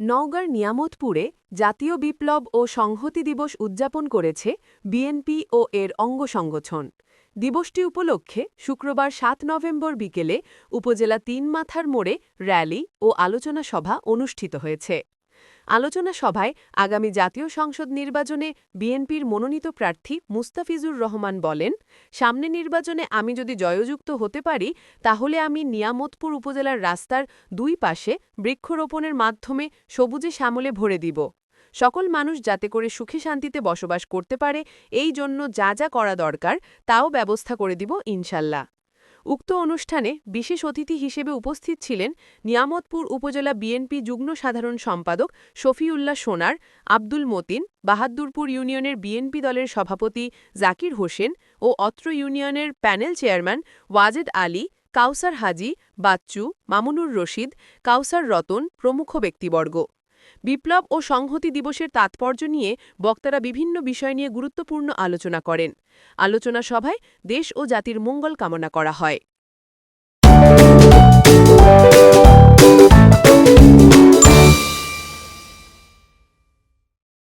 নওগাঁর নিয়ামতপুরে জাতীয় বিপ্লব ও সংহতি দিবস উদযাপন করেছে বিএনপি ও এর অঙ্গ সংগঠন। দিবসটি উপলক্ষে শুক্রবার সাত নভেম্বর বিকেলে উপজেলা তিন মাথার মোড়ে র্যালি ও আলোচনা সভা অনুষ্ঠিত হয়েছে। আলোচনা সভায় আগামী জাতীয় সংসদ নির্বাচনে বিএনপির মনোনীত প্রার্থী মুস্তাফিজুর রহমান বলেন, সামনে নির্বাচনে আমি যদি জয়যুক্ত হতে পারি, তাহলে আমি নিয়ামতপুর উপজেলার রাস্তার দুই পাশে বৃক্ষরোপণের মাধ্যমে সবুজে শ্যামলে ভরে দিব। সকল মানুষ যাতে করে সুখে শান্তিতে বসবাস করতে পারে, এই জন্য যা যা করা দরকার, তাও ব্যবস্থা করে দিব ইনশাল্লাহ। উক্ত অনুষ্ঠানে বিশেষ অতিথি হিসেবে উপস্থিত ছিলেন নিয়ামতপুর উপজেলা বিএনপি যুগ্ম সাধারণ সম্পাদক শফিউল্লাহ সোনার, আব্দুল মতিন, বাহাদুরপুর ইউনিয়নের বিএনপি দলের সভাপতি জাকির হোসেন ও অত্র ইউনিয়নের প্যানেল চেয়ারম্যান ওয়াজেদ আলী, কাউসার হাজি, বাচ্চু, মামুনুর রশিদ, কাউসার রতন প্রমুখ ব্যক্তিবর্গ। বিপ্লব ও সংহতি দিবসের তাৎপর্য নিয়ে বক্তারা বিভিন্ন বিষয় নিয়ে গুরুত্বপূর্ণ আলোচনা করেন। আলোচনা সভায় দেশ ও জাতির মঙ্গল কামনা করা হয়।